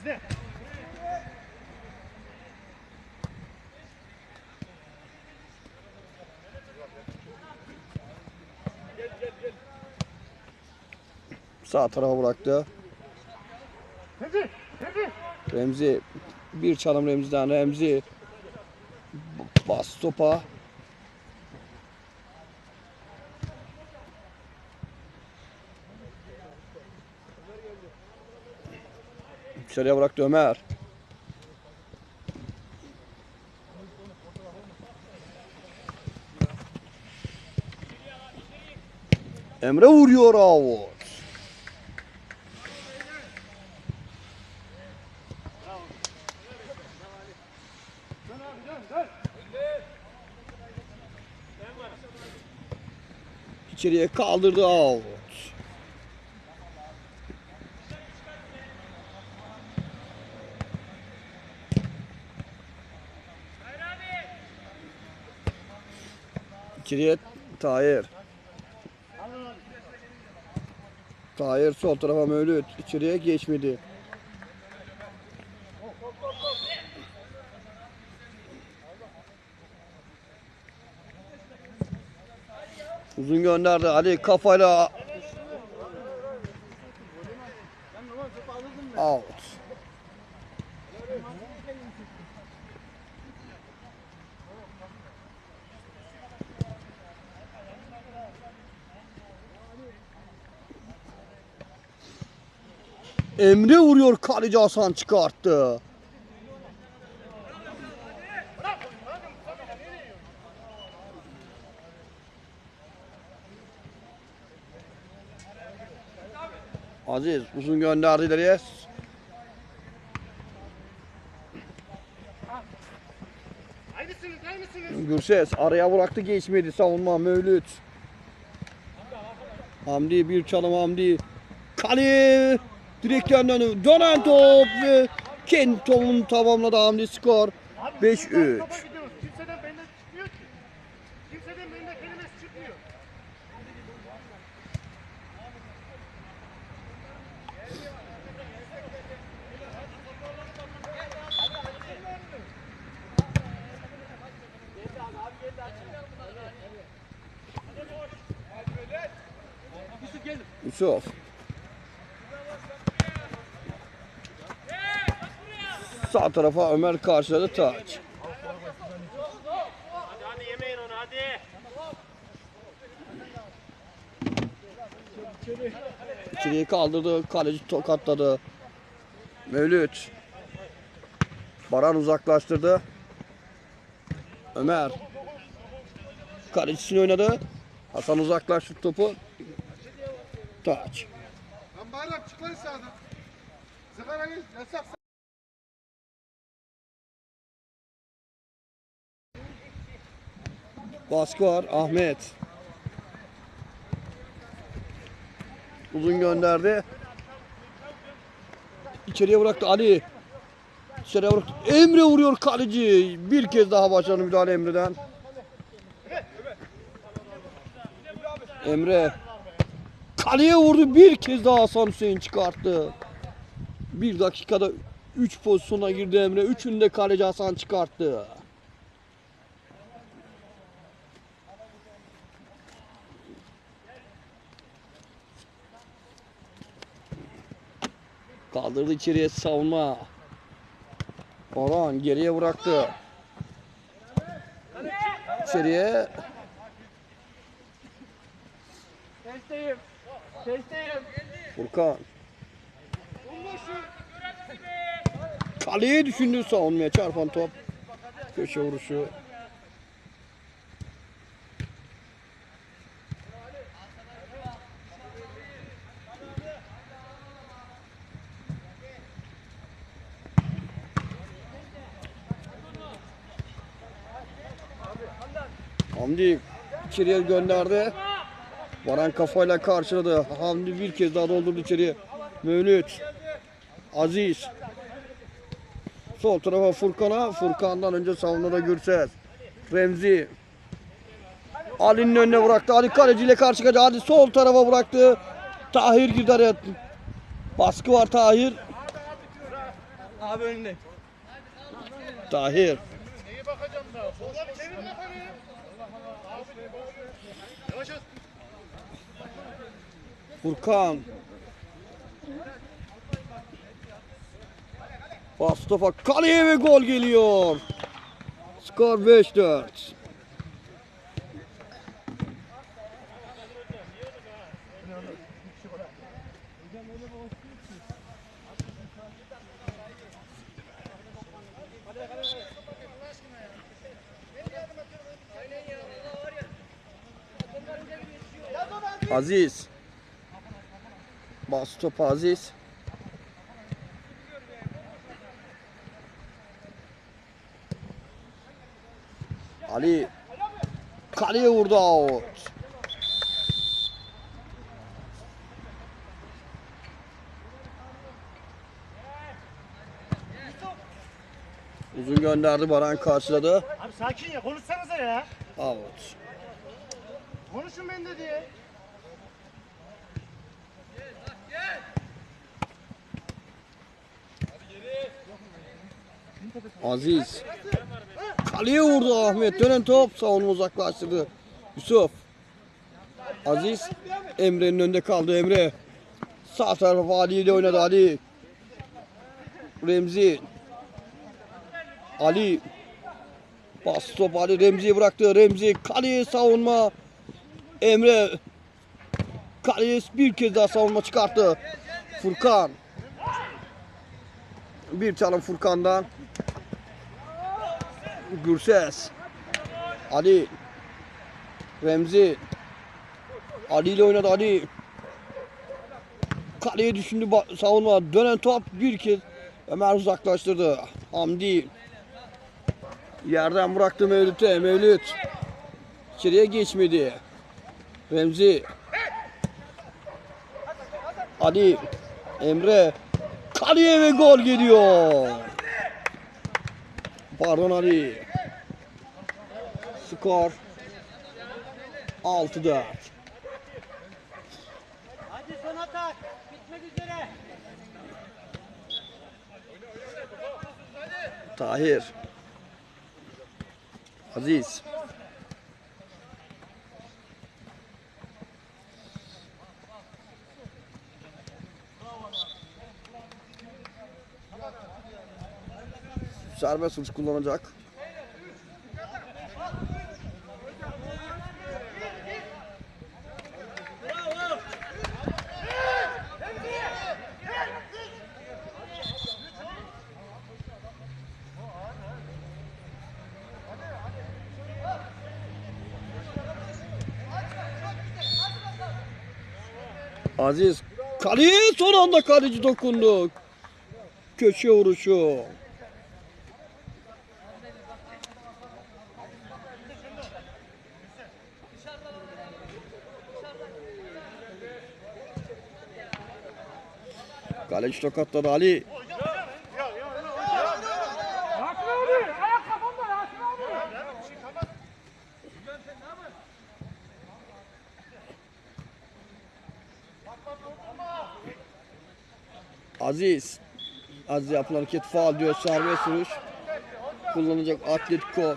Bizde. Sağ tarafa bıraktı. Remzi. Remzi. Remzi bir çalım Remzi'den Remzi bas topa. Dışarıya bıraktı Ömer. Emre vuruyor dön. İçeriye kaldırdı out. İçeriye Tahir. Tahir sol tarafa Mevlüt. İçeriye geçmedi. Uzun gönderdi. Ali kafayla out. Emre vuruyor kaleci Hasan çıkarttı. Aziz uzun gönderdi ileriye. Gürses araya bıraktı geçmedi savunma Mevlüt. Hamdi bir çalım Hamdi. Kale direkten dönü dönen top ve kendi topunu tamamladı Hamdi skor. Abi 5-3. buradan Sağ tarafa Ömer karşıladı Taç. İçeriye kaldırdı. Kaleci tokatladı. Mevlüt. Baran uzaklaştırdı. Ömer. Kalecisini oynadı. Hasan uzaklaştırdı topu. Taç. Lan bayram çık sağdan. Sigarayı yasak. Baskı var. Ahmet. Uzun gönderdi. İçeriye bıraktı Ali. İçeriye bıraktı. Emre vuruyor kaleci. Bir kez daha başarılı müdahale Emre'den. Emre. Kaleye vurdu. Bir kez daha Hasan Hüseyin çıkarttı. Bir dakikada 3 pozisyona girdi Emre. Üçünü de kaleci Hasan çıkarttı. Kaldırdı içeriye savunma. Orhan geriye bıraktı. İçeriye Testeyim. Testeyim. Furkan. Kaleye düşündü savunmaya çarpan top. Köşe vuruşu. Hamdi içeriye gönderdi. Varan kafayla karşıladı. Hamdi bir kez daha doldurdu içeriye. Mevlüt. Aziz. Sol tarafa Furkan'a. Furkan'dan önce savunmada Gürses. Remzi. Ali'nin önüne bıraktı. Ali kaleciyle karşı karşıya. Ali sol tarafa bıraktı. Tahir girdi araya. Baskı var Tahir. Abi önünde. Tahir. Neye bakacağım daha? Solları çevir kafanı. Furkan. Topa kaleye ve gol geliyor. Skor 5-4. Aziz. Bas topa Aziz. Ali. Kaleye vurdu out. Uzun gönderdi Baran karşıladı. Abi sakin ya konuşsanıza ya. Out. Konuşun ben de diye. Aziz. Kaleye vurdu Ahmet. Dönen top savunma uzaklaştırdı. Yusuf. Aziz. Emre'nin önünde kaldı Emre. Sağ tarafa Ali ile oynadı Ali. Remzi. Ali. Bas top Ali Remzi'ye bıraktı. Remzi kaleye savunma. Emre. Kaleye bir kez daha savunma çıkarttı. Furkan. Bir çalım Furkan'dan. Gürses. Ali. Remzi. Ali ile oynadı Ali. Kaleye düşündü savunma. Dönen top bir kez Ömer uzaklaştırdı. Hamdi. Yerden bıraktı Mevlüt'e. Mevlüt. İçeriye geçmedi. Remzi. Ali. Emre. Kaleye ve gol geliyor. Pardon Ali. Skor 6-4. Hadi son atak. Bitmek üzere. Tahir. Aziz. Serbest vuruş kullanacak. Aziz kaleye son anda kaleci dokundu. Köşe vuruşu. Kaleci tokatladı Ali. Aziz. Aziz yapılan hareket faal diyor. Serbest vuruş. Kullanacak Atletico.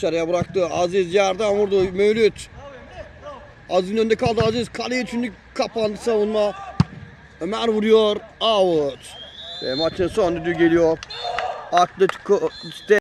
Dışarıya bıraktı. Aziz yerden vurdu. Mevlüt. Aziz'in önünde kaldı Aziz. Kaleye çünkü kapandı savunma. Ömer vuruyor. Out. Ve maçın son düdüğü geliyor. Atletico